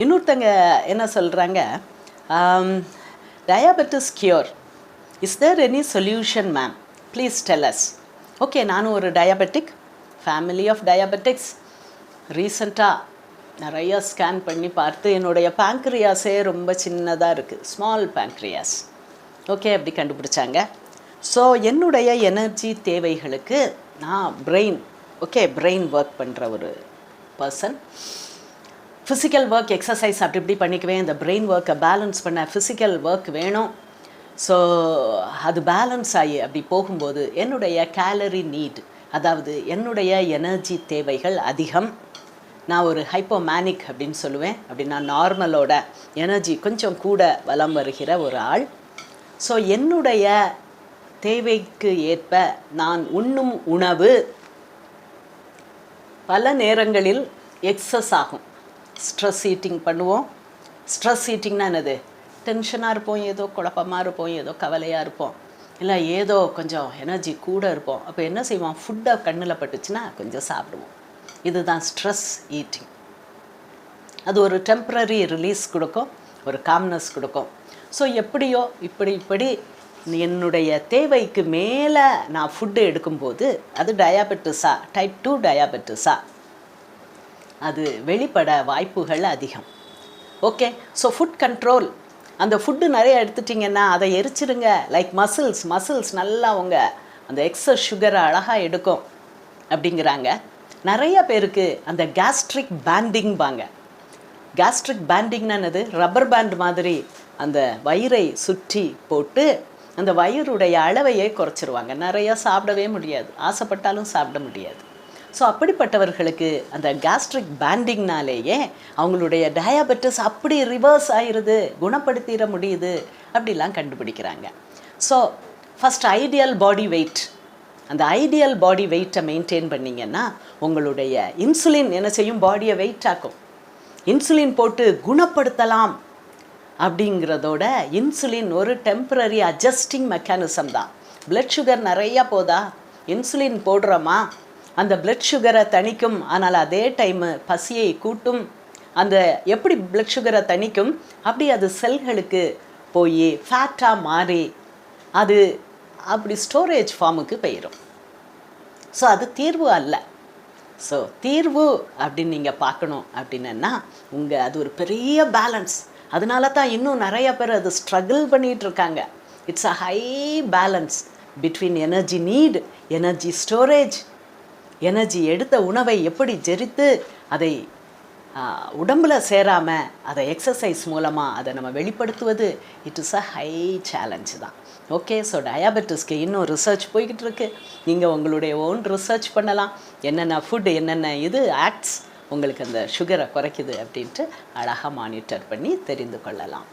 இன்னொருத்தங்க என்ன சொல்கிறாங்க diabetes cure is there any solution ma'am please tell us okay நானும் ஒரு டயாபெட்டிக் ஃபேமிலி ஆஃப் டயாபெட்டிக்ஸ் ரீசண்டாக நிறைய ஸ்கேன் பண்ணி பார்த்து என்னுடைய பேங்க்ரியாஸே ரொம்ப சின்னதாக இருக்குது ஸ்மால் பேங்க்ரியாஸ் ஓகே அப்படி கண்டுபிடிச்சாங்க. ஸோ என்னுடைய எனர்ஜி தேவைகளுக்கு நான் பிரெயின் ஓகே பிரெயின் ஒர்க் பண்ணுற ஒரு பர்சன் ஃபிசிக்கல் ஒர்க் எக்ஸசைஸ் அப்படி இப்படி பண்ணிக்குவேன். இந்த பிரெயின் ஒர்க்கை பேலன்ஸ் பண்ண ஃபிசிக்கல் ஒர்க் வேணும். ஸோ அது பேலன்ஸ் ஆகி அப்படி போகும்போது என்னுடைய கேலரி நீட் அதாவது என்னுடைய எனர்ஜி தேவைகள் அதிகம். நான் ஒரு ஹைப்போமேனிக் அப்படின்னு சொல்லுவேன். அப்படின்னா நார்மலோட எனர்ஜி கொஞ்சம் கூட வலம் வருகிற ஒரு ஆள். ஸோ என்னுடைய தேவைக்கு ஏற்ப நான் உண்ணும் உணவு பல நேரங்களில் எக்ஸஸ் ஆகும். ஸ்ட்ரெஸ் ஈட்டிங் பண்ணுவோம். ஸ்ட்ரெஸ் ஈட்டிங்னா என்னது? டென்ஷனாக இருப்போம் ஏதோ குழப்பமாக இருப்போம் ஏதோ கவலையாக இருப்போம். இல்லை ஏதோ கொஞ்சம் எனர்ஜி கூட இருப்போம். அப்போ என்ன செய்வோம்? ஃபுட்டை கண்ணில் பட்டுச்சுன்னா கொஞ்சம் சாப்பிடுவோம். இதுதான் ஸ்ட்ரெஸ் ஈட்டிங் அது ஒரு டெம்ப்ரரி ரிலீஸ் கொடுக்கும் ஒரு காம்னஸ் கொடுக்கும். ஸோ எப்படியோ இப்படி இப்படி என்னுடைய தேவைக்கு மேலே நான் ஃபுட்டு எடுக்கும்போது அது டயாபெட்டிஸா டைப் டூ டயாபெட்டிஸா அது வெளிப்பட வாய்ப்புகள் அதிகம். ஓகே ஸோ ஃபுட் கண்ட்ரோல் அந்த ஃபுட்டு நிறைய எடுத்துட்டிங்கன்னா அதை எரிச்சிருங்க. லைக் மசில்ஸ் மசில்ஸ் நல்லா அவங்க அந்த எக்ஸஸ் சுகரை அழகாக எடுக்கும் அப்படிங்கிறாங்க. நிறைய பேருக்கு அந்த கேஸ்ட்ரிக் பேண்டிங் பாங்க. கேஸ்ட்ரிக் பேண்டிங்னா என்னது? ரப்பர் பேண்ட் மாதிரி அந்த வயிறை சுற்றி போட்டு அந்த வயிறுடைய அளவையே குறைச்சிருவாங்க. நிறையா சாப்பிடவே முடியாது. ஆசைப்பட்டாலும் சாப்பிட முடியாது. ஸோ அப்படிப்பட்டவர்களுக்கு அந்த கேஸ்ட்ரிக் பேண்டிங்னாலேயே அவங்களுடைய டயாபெட்டிஸ் அப்படி ரிவர்ஸ் ஆயிடுது குணப்படுத்திட முடியுது அப்படிலாம் கண்டுபிடிக்கிறாங்க. So first ideal body weight அந்த ஐடியல் பாடி வெயிட்டை மெயின்டைன் பண்ணிங்கன்னா உங்களுடைய இன்சுலின் என்ன செய்யும்? பாடியை வெயிட் ஆக்கும். இன்சுலின் போட்டு குணப்படுத்தலாம் அப்படிங்கிறதோட இன்சுலின் ஒரு டெம்பரரி அட்ஜஸ்டிங் மெக்கானிசம் தான். பிளட் சுகர் நிறையா போதா? இன்சுலின் போடுறோமா? அந்த பிளட் சுகரை தணிக்கும். ஆனால் அதே டைமு பசியை கூட்டும். அந்த எப்படி பிளட் சுகரை தணிக்கும்? அப்படி அது செல்களுக்கு போய் ஃபேட்டாக மாறி அது அப்படி ஸ்டோரேஜ் ஃபார்முக்கு போயிடும் ஸோ அது தீர்வு அல்ல. ஸோ தீர்வு அப்படின்னு நீங்கள் பார்க்கணும் அப்படின்னா உங்கள் அது ஒரு பெரிய பேலன்ஸ் அதனால தான் இன்னும் நிறைய பேர் அது ஸ்ட்ரகிள் பண்ணிகிட்டு இருக்காங்க. It's a high balance between energy need energy storage energy எடுத்த உணவை எப்படி ஜெரித்து அதை உடம்பில் சேராமல் அதை எக்ஸசைஸ் மூலமாக அதை நம்ம வெளிப்படுத்துவது it is a high challenge தான். ஓகே ஸோ டயாபெட்டிஸ்க்கு இன்னும் ரிசர்ச் போய்கிட்டு இருக்கு. நீங்கள் உங்களுடைய ஓன் ரிசர்ச் பண்ணலாம். என்னென்ன ஃபுட் என்னென்ன இது ஆக்ட்ஸ் உங்களுக்கு அந்த சுகரை குறைக்குது அப்படின்ட்டு அழகாக மானிட்டர் பண்ணி தெரிந்து கொள்ளலாம்.